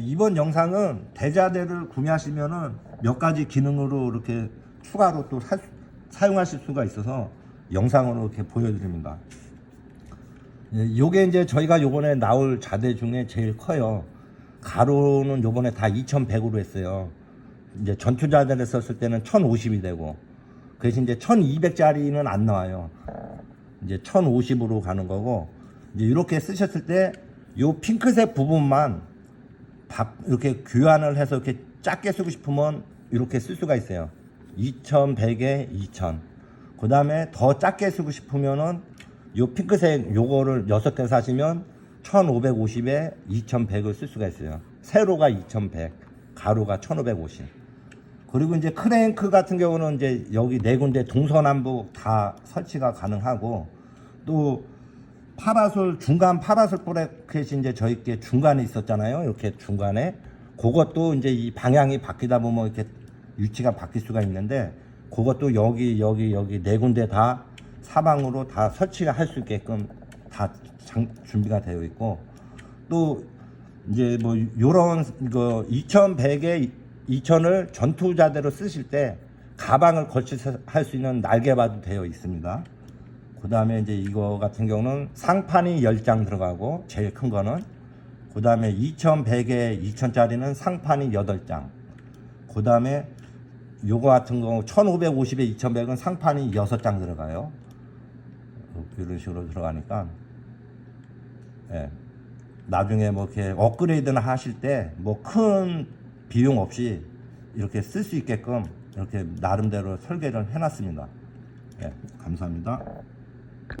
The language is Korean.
이번 영상은 대자대를 구매하시면은 몇 가지 기능으로 이렇게 추가로 또 사, 사용하실 수가 있어서 영상으로 이렇게 보여드립니다. 예, 요게 이제 저희가 요번에 나올 자대 중에 제일 커요. 가로는 요번에 다 2100으로 했어요. 이제 전투 자대를 썼을 때는 1050이 되고, 그 대신 이제 1200짜리는 안 나와요. 이제 1050으로 가는 거고, 이제 이렇게 쓰셨을 때, 요 핑크색 부분만 바- 이렇게 교환을 해서 이렇게 작게 쓰고 싶으면 이렇게 쓸 수가 있어요. 2100에 2000. 그 다음에 더 작게 쓰고 싶으면은 요 핑크색 요거를 6개 사시면 1550에 2100을 쓸 수가 있어요. 세로가 2100, 가로가 1550. 그리고 이제 크랭크 같은 경우는 이제 여기 네 군데 동서남북 다 설치가 가능하고 또 파라솔 중간 파라솔 브레켓이 이제 저희께 중간에 있었잖아요. 이렇게 중간에 그것도 이제 이 방향이 바뀌다 보면 이렇게 위치가 바뀔 수가 있는데 그것도 여기 여기 여기 네 군데 다 사방으로 다 설치가 할수 있게끔 다 장- 준비가 되어 있고 또 이제 뭐 요런 그 2100에 2000을 전투자대로 쓰실 때 가방을 걸치할 수 있는 날개바도 되어 있습니다. 그 다음에 이제 이거 같은 경우는 상판이 10장 들어가고 제일 큰 거는 그 다음에 2100에 2000짜리는 상판이 8장 그 다음에 요거 같은 경우 1550에 2100은 상판이 6장 들어가요 이런 식으로 들어가니까 예. 나중에 뭐 이렇게 업그레이드나 하실 때 뭐 큰 비용 없이 이렇게 쓸 수 있게끔 이렇게 나름대로 설계를 해놨습니다. 예, 감사합니다.